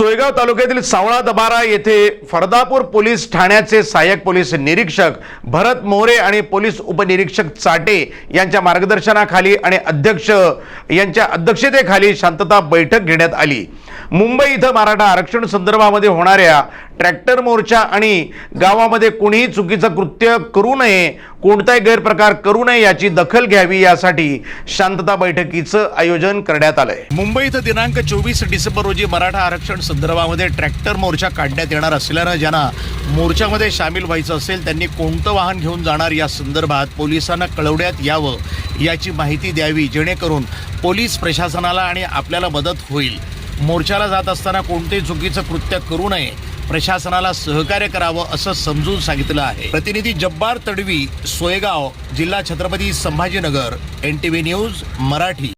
सोयगाव तालुक्यातील सावळा दबारा येथे फरदापूर पोलीस ठाण्याचे सहाय्यक पोलीस निरीक्षक भरत मोरे आणि पोलीस उपनिरीक्षक चाटे यांच्या मार्गदर्शनाखाली आणि अध्यक्ष यांच्या अध्यक्षतेखाली शांतता बैठक घेण्यात आली. मुंबई इथं मराठा आरक्षण संदर्भामध्ये होणाऱ्या ट्रॅक्टर मोर्चा आणि गावामध्ये कुणीही चुकीचं कृत्य करू नये कोणताही गैरप्रकार करू नये याची दखल घ्यावी यासाठी शांतता बैठकीचं आयोजन करण्यात आलंय. मुंबई इथं दिनांक चोवीस डिसेंबर रोजी मराठा आरक्षण संदर्भामध्ये ट्रॅक्टर मोर्चा काढण्यात येणार असल्यानं ज्यांना मोर्चामध्ये सामील व्हायचं असेल त्यांनी कोणतं वाहन घेऊन जाणार या संदर्भात पोलिसांना कळवण्यात यावं याची माहिती द्यावी जेणेकरून पोलीस प्रशासनाला आणि आपल्याला मदत होईल. मोर्चाला जात असताना कोणतेही चुकीचं कृत्य करू नये. प्रशासनाला सहकार्य करावं असं समजून सांगितलं आहे. प्रतिनिधी जब्बार तडवी सोयगाव जिल्हा Chhatrapati Sambhajinagar N T V news Marathi.